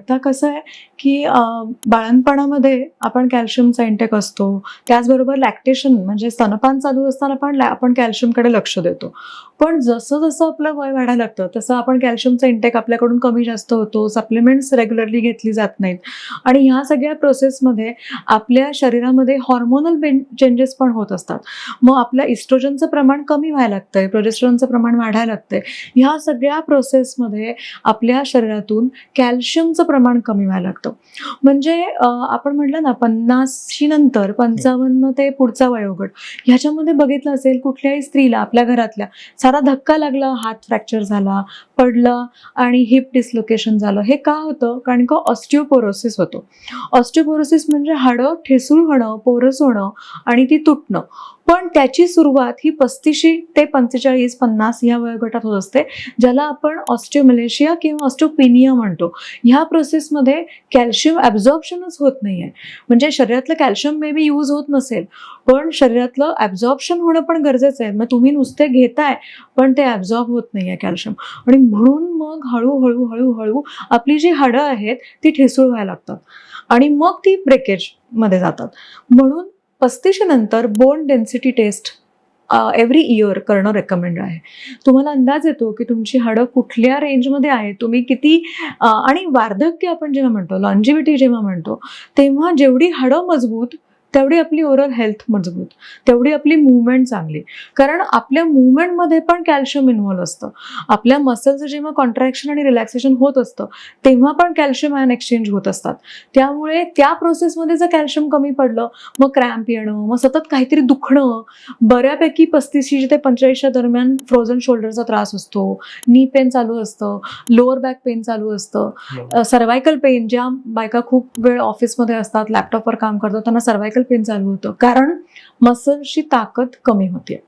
आता कसं आहे की बाळणपणामध्ये आपण कॅल्शियमचा इंटेक असतो. त्याचबरोबर लॅक्टेशन म्हणजे स्तनपान चालू असताना पण आपण कॅल्शियमकडे लक्ष देतो. पण जसं जसं आपलं वय वाढायला लागतं तसं आपण कॅल्शियमचा इंटेक आपल्याकडून कमी जास्त होतो. सप्लिमेंट्स रेग्युलरली घेतली जात नाहीत. आणि ह्या सगळ्या प्रोसेसमध्ये आपल्या शरीरामध्ये हॉर्मोनल चेंजेस पण होत असतात. मग आपल्या इस्ट्रोजनचं प्रमाण कमी व्हायला लागतंय प्रोजेस्ट्रॉनचं प्रमाण वाढायला लागतंय. ह्या सगळ्या प्रोसेसमध्ये आपल्या शरीरातून कॅल्शियमचं प्रमाण कमी व्हायला लागतं. म्हणजे आपण म्हटलं ना पन्नासशी नंतर पंचावन्न ते पुढचा वयोगट ह्याच्यामध्ये बघितलं असेल कुठल्याही स्त्रीला आपल्या घरातल्या सारा धक्का लागला हात फ्रॅक्चर झाला पडलं आणि हिप डिस्लोकेशन झालं. हे का होतं? कारण का ऑस्टिओपोरोसिस होतो. ऑस्टिओपोरोसिस म्हणजे हाडं ठेसूळ होणं पोरस होणं आणि ती तुटणं. पण त्याची सुरुवात ही पस्तीशी ते पंचेचाळीस पन्नास या वयोगटात होत असते ज्याला आपण ऑस्टिओमलेशिया किंवा ऑस्टिओपिनिया म्हणतो. ह्या प्रोसेसमध्ये कॅल्शियम ॲब्झॉर्प्शनच होत नाही आहे म्हणजे शरीरातलं कॅल्शियम मे बी यूज होत नसेल पण शरीरातलं ॲब्झॉर्प्शन होणं पण गरजेचं आहे. मग तुम्ही नुसते घेताय पण ते ॲब्झॉर्ब होत नाही आहे कॅल्शियम. आणि म्हणून मग हळूहळू हळूहळू आपली जी हाडं आहेत ती ठिसूळ व्हायला लागतात. आणि मग ती ब्रेकेजमध्ये जातात. म्हणून पस्तीशी नंतर bone density test every year करणं रेकमेंड आहे. तुम्हाला अंदाज येतो की तुमची हाडं कुठल्या रेंजमध्ये आहे तुम्ही किती आणि वार्धक्य आपण जेव्हा म्हणतो लॉन्जिव्हिटी जेव्हा म्हणतो तेव्हा जेवढी हाडं मजबूत तेवढी आपली ओव्हरऑल हेल्थ मजबूत तेवढी आपली मुवमेंट चांगली. कारण आपल्या मुवमेंटमध्ये पण कॅल्शियम इन्व्हॉल्व असतं. आपल्या मसलचं जेव्हा कॉन्ट्रॅक्शन आणि रिलॅक्सेशन होत असतं तेव्हा पण कॅल्शियम आयन एक्सचेंज होत असतात. त्यामुळे त्या प्रोसेसमध्ये जर कॅल्शियम कमी पडलं मग क्रॅम्प येणं मग सतत काहीतरी दुखणं बऱ्यापैकी पस्तीसशे ते पंचेचाळीसच्या दरम्यान फ्रोझन शोल्डरचा त्रास असतो नी पेन चालू असतं लोअर बॅक पेन चालू असतं सर्वायकल पेन ज्या बायका खूप वेळ ऑफिसमध्ये असतात लॅपटॉपवर काम करतात त्यांना सर्वायकल पेन चालू होतं. कारण मसलची ताकद कमी होते